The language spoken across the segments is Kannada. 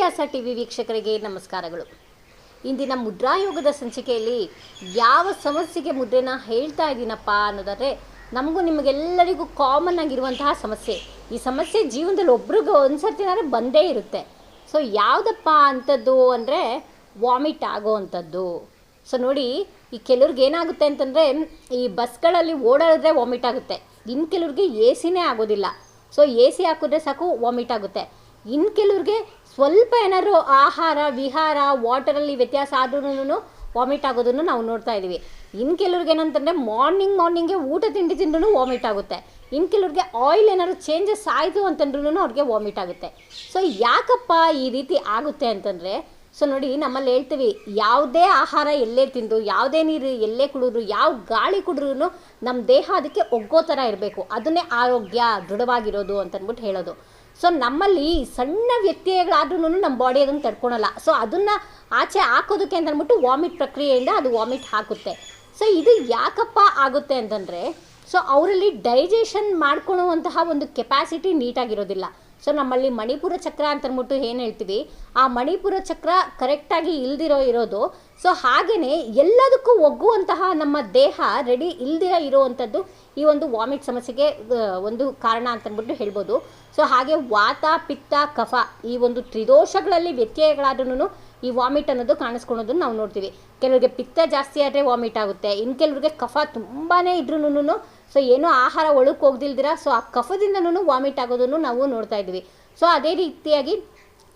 ವಿದ್ಯಾಭ್ಯಾಸ ಟಿ ವಿ ವೀಕ್ಷಕರಿಗೆ ನಮಸ್ಕಾರಗಳು. ಇಂದಿನ ಮುದ್ರಾಯೋಗದ ಸಂಚಿಕೆಯಲ್ಲಿ ಯಾವ ಸಮಸ್ಯೆಗೆ ಮುದ್ರೆನ ಹೇಳ್ತಾ ಇದ್ದೀನಪ್ಪ ಅನ್ನೋದಾದರೆ ನಮಗೂ ನಿಮಗೆಲ್ಲರಿಗೂ ಕಾಮನ್ ಆಗಿರುವಂತಹ ಸಮಸ್ಯೆ. ಈ ಸಮಸ್ಯೆ ಜೀವನದಲ್ಲಿ ಒಬ್ರಿಗೂ ಒಂದ್ಸರ್ತಿನಾದ್ರೆ ಬಂದೇ ಇರುತ್ತೆ. ಸೊ ಯಾವುದಪ್ಪ ಅಂಥದ್ದು ಅಂದರೆ ವಾಮಿಟ್ ಆಗೋ ಅಂಥದ್ದು ಸೊ ನೋಡಿ, ಈ ಕೆಲವ್ರಿಗೆ ಏನಾಗುತ್ತೆ ಅಂತಂದರೆ ಈ ಬಸ್ಗಳಲ್ಲಿ ಓಡಾಡಿದ್ರೆ ವಾಮಿಟ್ ಆಗುತ್ತೆ. ಇನ್ನು ಕೆಲವ್ರಿಗೆ ಎ ಸಿನೇ ಆಗೋದಿಲ್ಲ. ಸೊ ಎ ಸಿ ಹಾಕಿದ್ರೆ ಸಾಕು ವಾಮಿಟ್ ಆಗುತ್ತೆ. ಇನ್ನು ಕೆಲವ್ರಿಗೆ ಸ್ವಲ್ಪ ಏನಾದ್ರು ಆಹಾರ, ವಿಹಾರ ವಾಟರಲ್ಲಿ ವ್ಯತ್ಯಾಸ ಆದ್ರೂ ವಾಮಿಟ್ ಆಗೋದನ್ನು ನಾವು ನೋಡ್ತಾ ಇದ್ದೀವಿ ಇನ್ನು ಕೆಲವ್ರಿಗೆ ಏನಂತಂದರೆ ಮಾರ್ನಿಂಗ್ ಮಾರ್ನಿಂಗ್ಗೆ ಊಟ, ತಿಂಡಿ ತಿಂದ್ರೂ ವಾಮಿಟ್ ಆಗುತ್ತೆ. ಇನ್ನು ಕೆಲವ್ರಿಗೆ ಆಯಿಲ್ ಏನಾದ್ರು ಚೇಂಜಸ್ ಆಯಿತು ಅಂತಂದ್ರೂ ಅವ್ರಿಗೆ ವಾಮಿಟ್ ಆಗುತ್ತೆ. ಸೊ ಯಾಕಪ್ಪ ಈ ರೀತಿ ಆಗುತ್ತೆ ಅಂತಂದರೆ ಸೊ ನೋಡಿ ನಮ್ಮಲ್ಲಿ ಹೇಳ್ತೀವಿ, ಯಾವುದೇ ಆಹಾರ ಎಲ್ಲೇ ತಿಂದು ಯಾವುದೇ ನೀರು ಎಲ್ಲೇ ಕುಡಿದ್ರು, ಯಾವ ಗಾಳಿ ಕುಡಿದ್ರು ನಮ್ಮ ದೇಹ ಅದಕ್ಕೆ ಒಗ್ಗೋ ಥರ ಇರಬೇಕು. ಅದನ್ನೇ ಆರೋಗ್ಯ ದೃಢವಾಗಿರೋದು ಅಂತಂದ್ಬಿಟ್ಟು ಹೇಳೋದು. ಸೊ ನಮ್ಮಲ್ಲಿ ಸಣ್ಣ ವ್ಯತ್ಯಯಗಳಾದ್ರೂ ನಮ್ಮ ಬಾಡಿ ಅದನ್ನು ತಡ್ಕೊಳಲ್ಲ. ಸೊ ಅದನ್ನು ಆಚೆ ಹಾಕೋದಕ್ಕೆ ಅಂತ ಅಂದ್ಬಿಟ್ಟು ವಾಮಿಟ್ ಪ್ರಕ್ರಿಯೆಯಿಂದ ಅದು ವಾಮಿಟ್ ಹಾಕುತ್ತೆ. ಸೊ ಇದು ಯಾಕಪ್ಪ ಆಗುತ್ತೆ ಅಂತಂದರೆ ಸೊ ಅವರಲ್ಲಿ ಡೈಜೆಷನ್ ಮಾಡ್ಕೊಳ್ಳುವಂತಹ ಒಂದು ಕೆಪಾಸಿಟಿ ನೀಟಾಗಿರೋದಿಲ್ಲ ಸೊ ನಮ್ಮಲ್ಲಿ ಮಣಿಪುರ ಚಕ್ರ ಅಂತ ಅಂದ್ಬಿಟ್ಟು ಏನು ಹೇಳ್ತೀವಿ? ಆ ಮಣಿಪುರ ಚಕ್ರ ಕರೆಕ್ಟಾಗಿ ಇಲ್ದಿರೋ ಇರೋದು. ಸೊ ಹಾಗೆಯೇ ಎಲ್ಲದಕ್ಕೂ ಒಗ್ಗುವಂತಹ ನಮ್ಮ ದೇಹ ರೆಡಿ ಇಲ್ದಿರ ಇರುವಂಥದ್ದು ಈ ಒಂದು ವಾಮಿಟ್ ಸಮಸ್ಯೆಗೆ ಒಂದು ಕಾರಣ ಅಂತ ಅಂದ್ಬಿಟ್ಟು ಹೇಳ್ಬೋದು. ಸೊ ಹಾಗೆ ವಾತ, ಪಿತ್ತ, ಕಫ ಈ ಒಂದು ತ್ರಿದೋಷಗಳಲ್ಲಿ ವ್ಯತ್ಯಯಗಳಾದ್ರೂ ಈ ವಾಮಿಟ್ ಅನ್ನೋದು ಕಾಣಿಸ್ಕೊಳೋದನ್ನು ನಾವು ನೋಡ್ತೀವಿ. ಕೆಲವರಿಗೆ ಪಿತ್ತ ಜಾಸ್ತಿ ಆದರೆ ವಾಮಿಟ್ ಆಗುತ್ತೆ. ಇನ್ನು ಕೆಲವರಿಗೆ ಕಫ ತುಂಬಾ ಇದ್ರೂ ಸೊ ಏನು ಆಹಾರ ಒಳಕ್ಕೆ ಹೋಗ್ದಿಲ್ದಿರ ಸೊ ಆ ಕಫದಿಂದನೂ ವಾಮಿಟ್ ಆಗೋದನ್ನು ನಾವು ನೋಡ್ತಾ ಇದ್ವಿ. ಸೊ ಅದೇ ರೀತಿಯಾಗಿ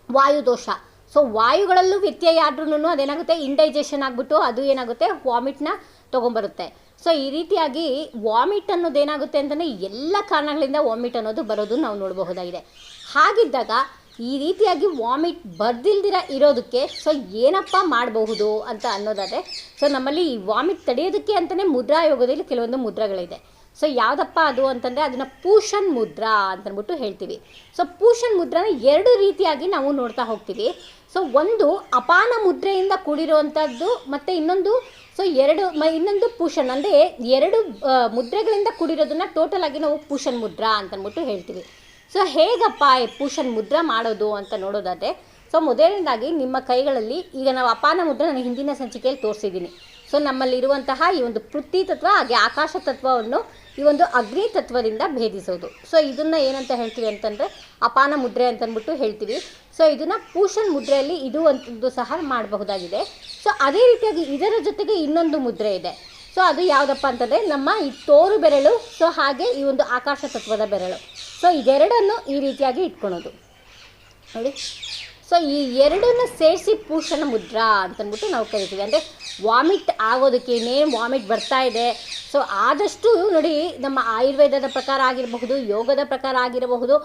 ವಾಯುದೋಷ. ಸೊ ವಾಯುಗಳಲ್ಲೂ ವ್ಯತ್ಯಯ ಆದ್ರೂ ಅದೇನಾಗುತ್ತೆ? ಇಂಡೈಜೆಷನ್ ಆಗಿಬಿಟ್ಟು ಅದು ಏನಾಗುತ್ತೆ? ವಾಮಿಟ್ನ ತೊಗೊಂಬರುತ್ತೆ. ಸೊ ಈ ರೀತಿಯಾಗಿ ವಾಮಿಟ್ ಅನ್ನೋದು ಏನಾಗುತ್ತೆ ಅಂತಲೇ ಎಲ್ಲ ಕಾರಣಗಳಿಂದ ವಾಮಿಟ್ ಅನ್ನೋದು ಬರೋದು ನಾವು ನೋಡಬಹುದಾಗಿದೆ. ಹಾಗಿದ್ದಾಗ ಈ ರೀತಿಯಾಗಿ ವಾಮಿಟ್ ಬರ್ದಿಲ್ದಿರ ಇರೋದಕ್ಕೆ ಸೊ ಏನಪ್ಪ ಮಾಡಬಹುದು ಅಂತ ಅನ್ನೋದಾದರೆ, ಸೊ ನಮ್ಮಲ್ಲಿ ಈ ವಾಮಿಟ್ ತಡೆಯೋದಕ್ಕೆ ಅಂತಲೇ ಮುದ್ರಾ ಯೋಗದಲ್ಲಿ ಕೆಲವೊಂದು ಮುದ್ರಾಗಳಿದೆ. ಸೊ ಯಾವುದಪ್ಪ ಅದು ಅಂತಂದರೆ ಅದನ್ನು ಪೂಷನ್ ಮುದ್ರಾ ಅಂತಂದ್ಬಿಟ್ಟು ಹೇಳ್ತೀವಿ. ಸೊ ಪೂಷನ್ ಮುದ್ರಾನ ಎರಡು ರೀತಿಯಾಗಿ ನಾವು ನೋಡ್ತಾ ಹೋಗ್ತೀವಿ. ಸೊ ಒಂದು ಅಪಾನ ಮುದ್ರೆಯಿಂದ ಕೂಡಿರುವಂಥದ್ದು ಮತ್ತು ಇನ್ನೊಂದು, ಸೊ ಎರಡು ಮ ಇನ್ನೊಂದು ಪೂಷನ್ ಅಂದರೆ ಎರಡು ಮುದ್ರೆಗಳಿಂದ ಕೂಡಿರೋದನ್ನ ಟೋಟಲ್ ಆಗಿ ನಾವು ಪೂಷನ್ ಮುದ್ರಾ ಅಂತಂದ್ಬಿಟ್ಟು ಹೇಳ್ತೀವಿ. ಸೊ ಹೇಗಪ್ಪ ಪೂಷನ್ ಮುದ್ರಾ ಮಾಡೋದು ಅಂತ ನೋಡೋದಾದರೆ ಸೊ ಮೊದಲನೇದಾಗಿ ನಿಮ್ಮ ಕೈಗಳಲ್ಲಿ, ಈಗ ನಾವು ಅಪಾನ ಮುದ್ರೆ ನಾನು ಹಿಂದಿನ ಸಂಚಿಕೆಯಲ್ಲಿ ತೋರಿಸಿದ್ದೀನಿ. ಸೊ ನಮ್ಮಲ್ಲಿರುವಂತಹ ಈ ಒಂದು ಪೃಥ್ವಿ ತತ್ವ, ಹಾಗೆ ಆಕಾಶ ತತ್ವವನ್ನು ಈ ಒಂದು ಅಗ್ನಿ ತತ್ವದಿಂದ ಭೇದಿಸೋದು. ಸೊ ಇದನ್ನು ಏನಂತ ಹೇಳ್ತೀವಿ ಅಂತಂದರೆ, ಅಪಾನ ಮುದ್ರೆ ಅಂತಂದ್ಬಿಟ್ಟು ಹೇಳ್ತೀವಿ. ಸೊ ಇದನ್ನು ಪೂಷನ್ ಮುದ್ರೆಯಲ್ಲಿ ಇದು ಅಂತದ್ದು ಸಹ ಮಾಡಬಹುದಾಗಿದೆ. ಸೊ ಅದೇ ರೀತಿಯಾಗಿ ಇದರ ಜೊತೆಗೆ ಇನ್ನೊಂದು ಮುದ್ರೆ ಇದೆ. ಸೊ ಅದು ಯಾವುದಪ್ಪ ಅಂತಂದರೆ, ನಮ್ಮ ಈ ತೋರು ಬೆರಳು ಸೊ ಹಾಗೆ ಈ ಒಂದು ಆಕಾಶ ತತ್ವದ ಬೆರಳು. ಸೊ ಇದೆರಡನ್ನು ಈ ರೀತಿಯಾಗಿ ಇಟ್ಕೊಳೋದು. ನೋಡಿ. ಸೊ ಈ ಎರಡನ್ನು ಸೇರಿಸಿ ಪೂಷಣ ಮುದ್ರಾ ಅಂತಂದ್ಬಿಟ್ಟು ನಾವು ಕರಿತೀವಿ. ಅಂದರೆ ವಾಮಿಟ್ ಆಗೋದಕ್ಕೆ ಇನ್ನೇನು ವಾಮಿಟ್ ಬರ್ತಾ ಇದೆ. ಸೊ ಆದಷ್ಟು ನೋಡಿ, ನಮ್ಮ ಆಯುರ್ವೇದದ ಪ್ರಕಾರ ಆಗಿರಬಹುದು, ಯೋಗದ ಪ್ರಕಾರ ಆಗಿರಬಹುದು,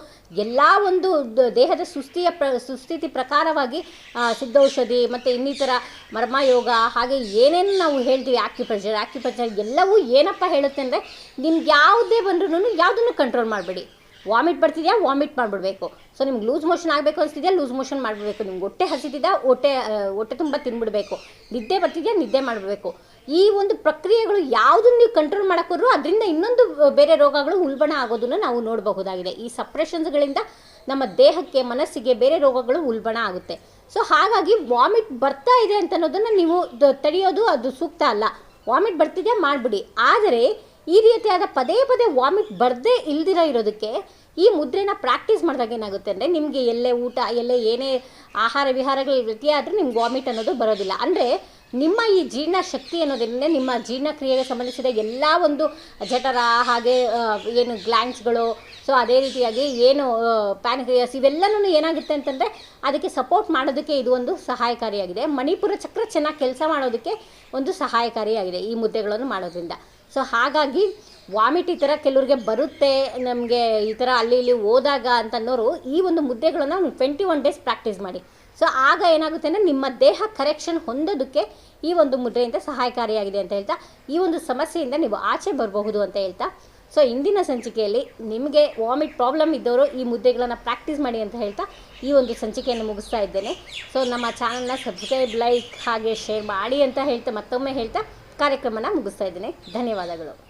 ಎಲ್ಲ ಒಂದು ದೇಹದ ಸುಸ್ಥಿಯ ಪ್ರ, ಸುಸ್ಥಿತಿ ಪ್ರಕಾರವಾಗಿ ಸಿದ್ಧೌಷಧಿ ಮತ್ತು ಇನ್ನಿತರ ಮರ್ಮಯೋಗ, ಹಾಗೆ ಏನೇನು ನಾವು ಹೇಳ್ತೀವಿ ಆಕ್ಯುಪ್ರೆಷರ್ ಆಕ್ಯುಪ್ರೆಷರ್ ಎಲ್ಲವೂ ಏನಪ್ಪ ಹೇಳುತ್ತೆ ಅಂದರೆ, ನಿಮ್ಗೆ ಯಾವುದೇ ಬಂದ್ರೂ ಯಾವುದನ್ನು ಕಂಟ್ರೋಲ್ ಮಾಡಬೇಡಿ. ವಾಮಿಟ್ ಬರ್ತಿದೆಯಾ? ವಾಮಿಟ್ ಮಾಡಿಬಿಡ್ಬೇಕು. ಸೊ ನಿಮ್ಗೆ ಲೂಸ್ ಮೋಷನ್ ಆಗಬೇಕು ಅನಿಸ್ತಿದೆಯಾ? Loose motion ಮಾಡಿಬಿಡ್ಬೇಕು. ನಿಮ್ಗೆ ಹೊಟ್ಟೆ ಹಸಿತಿದ್ಯಾ? ಹೊಟ್ಟೆ ಹೊಟ್ಟೆ ತುಂಬ ತಿನ್ಬಿಡ್ಬೇಕು. ನಿದ್ದೆ ಬರ್ತಿದೆಯಾ? ನಿದ್ದೆ ಮಾಡಬೇಕು ಈ ಒಂದು ಪ್ರಕ್ರಿಯೆಗಳು ಯಾವುದನ್ನು ನೀವು ಕಂಟ್ರೋಲ್ ಮಾಡೋಕ್ಕೋರು ಅದರಿಂದ ಇನ್ನೊಂದು ಬೇರೆ ರೋಗಗಳು ಉಲ್ಬಣ ಆಗೋದನ್ನು ನಾವು ನೋಡಬಹುದಾಗಿದೆ. ಈ ಸಪ್ರೆಷನ್ಸ್ಗಳಿಂದ ನಮ್ಮ ದೇಹಕ್ಕೆ, ಮನಸ್ಸಿಗೆ ಬೇರೆ ರೋಗಗಳು ಉಲ್ಬಣ ಆಗುತ್ತೆ. ಸೊ ಹಾಗಾಗಿ ವಾಮಿಟ್ ಬರ್ತಾ ಇದೆ ಅಂತ ಅನ್ನೋದನ್ನು ನೀವು ತಡೆಯೋದು ಅದು ಸೂಕ್ತ ಅಲ್ಲ. ವಾಮಿಟ್ ಬರ್ತಿದೆಯಾ? ಮಾಡಿಬಿಡಿ. ಆದರೆ ಈ ರೀತಿಯಾದ ಪದೇ ಪದೇ ವಾಮಿಟ್ ಬರದೇ ಇಲ್ದಿರೋ ಇರೋದಕ್ಕೆ ಈ ಮುದ್ರೆನ ಪ್ರಾಕ್ಟೀಸ್ ಮಾಡಿದಾಗ ಏನಾಗುತ್ತೆ ಅಂದರೆ ನಿಮಗೆ ಎಲ್ಲೇ ಊಟ, ಎಲ್ಲೇ ಏನೇ ಆಹಾರ ವಿಹಾರಗಳು ರೀತಿಯಾದರೂ ನಿಮ್ಗೆ ವಾಮಿಟ್ ಅನ್ನೋದು ಬರೋದಿಲ್ಲ. ಅಂದರೆ ನಿಮ್ಮ ಈ ಜೀರ್ಣ ಶಕ್ತಿ ಅನ್ನೋದರಿಂದ ನಿಮ್ಮ ಜೀರ್ಣಕ್ರಿಯೆಗೆ ಸಂಬಂಧಿಸಿದ ಎಲ್ಲ ಒಂದು ಜಠರ ಹಾಗೆ ಏನು ಗ್ಲ್ಯಾಂಡ್ಸ್ಗಳು ಸೊ ಅದೇ ರೀತಿಯಾಗಿ ಏನು ಪ್ಯಾನ್ಕ್ರಿಯಾಸ್ ಇವೆಲ್ಲನೂ ಏನಾಗುತ್ತೆ ಅಂತಂದರೆ ಅದಕ್ಕೆ ಸಪೋರ್ಟ್ ಮಾಡೋದಕ್ಕೆ ಇದು ಒಂದು ಸಹಾಯಕಾರಿಯಾಗಿದೆ. ಮಣಿಪುರ ಚಕ್ರ ಚೆನ್ನಾಗಿ ಕೆಲಸ ಮಾಡೋದಕ್ಕೆ ಒಂದು ಸಹಾಯಕಾರಿಯಾಗಿದೆ ಈ ಮುದ್ದೆಗಳನ್ನು ಮಾಡೋದ್ರಿಂದ. ಸೊ ಹಾಗಾಗಿ ವಾಮಿಟ್ ಈ ಥರ ಕೆಲವ್ರಿಗೆ ಬರುತ್ತೆ, ನಮಗೆ ಈ ಥರ ಅಲ್ಲಿ ಇಲ್ಲಿ ಹೋದಾಗ ಅಂತ ಅನ್ನೋರು ಈ ಒಂದು ಮುದ್ದೆಗಳನ್ನು ಟ್ವೆಂಟಿ ಒನ್ ಡೇಸ್ ಪ್ರಾಕ್ಟೀಸ್ ಮಾಡಿ. ಸೊ ಆಗ ಏನಾಗುತ್ತೆ ಅಂದರೆ ನಿಮ್ಮ ದೇಹ ಕರೆಕ್ಷನ್ ಹೊಂದೋದಕ್ಕೆ ಈ ಒಂದು ಮುದ್ರೆಯಿಂದ ಸಹಾಯಕಾರಿಯಾಗಿದೆ ಅಂತ ಹೇಳ್ತಾ, ಈ ಒಂದು ಸಮಸ್ಯೆಯಿಂದ ನೀವು ಆಚೆ ಬರಬಹುದು ಅಂತ ಹೇಳ್ತಾ. ಸೊ ಇಂದಿನ ಸಂಚಿಕೆಯಲ್ಲಿ ನಿಮಗೆ ವಾಮಿಟ್ ಪ್ರಾಬ್ಲಮ್ ಇದ್ದವರು ಈ ಮುದ್ದೆಗಳನ್ನು ಪ್ರಾಕ್ಟೀಸ್ ಮಾಡಿ ಅಂತ ಹೇಳ್ತಾ ಈ ಒಂದು ಸಂಚಿಕೆಯನ್ನು ಮುಗಿಸ್ತಾ ಇದ್ದೇನೆ. ಸೊ ನಮ್ಮ ಚಾನಲ್ನ ಸಬ್ಸ್ಕ್ರೈಬ್ ಲೈಕ್ ಹಾಗೆ ಶೇರ್ ಮಾಡಿ ಅಂತ ಹೇಳ್ತಾ ಮತ್ತೊಮ್ಮೆ ಹೇಳ್ತಾ. ಕಾರ್ಯಕ್ರಮನ ಮುಗಿಸ್ತಾ ಇದ್ದೀನಿ. ಧನ್ಯವಾದಗಳು.